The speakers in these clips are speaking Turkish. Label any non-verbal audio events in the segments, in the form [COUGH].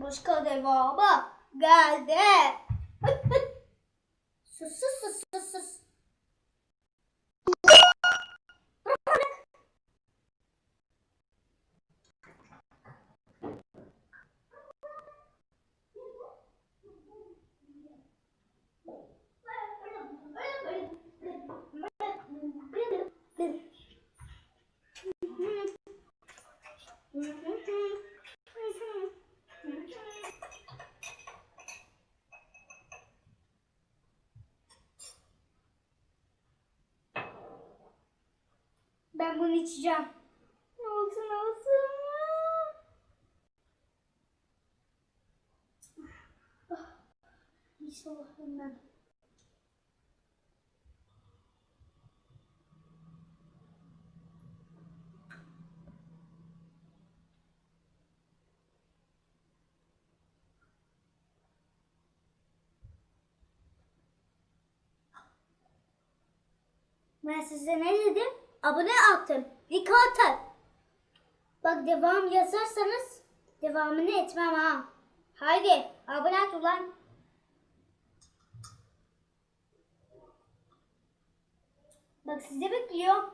Başka devamı geldi. [LAUGHS] sus sus sus sus Ben bunu içeceğim. Olsun olsun. Ah, İnşallah hemen. Ben size ne dedim? Abone attım. Dikkat et. Bak devam yazarsanız devamını etmem ha. Haydi abone et ulan. Bak size bekliyor.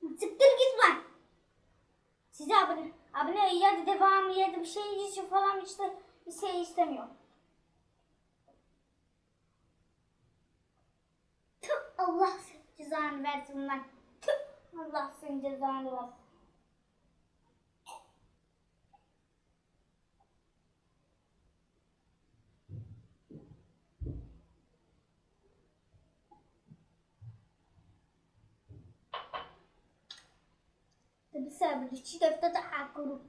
Siktir git lan. Size abone, abone ya da devam ya da bir şey için falan işte bir şey istemiyorum. Tüh, Allah senin cezanı versin lan. Tüh, Allah senin cezanı versin. بسبب الشدة افتتح على الجروب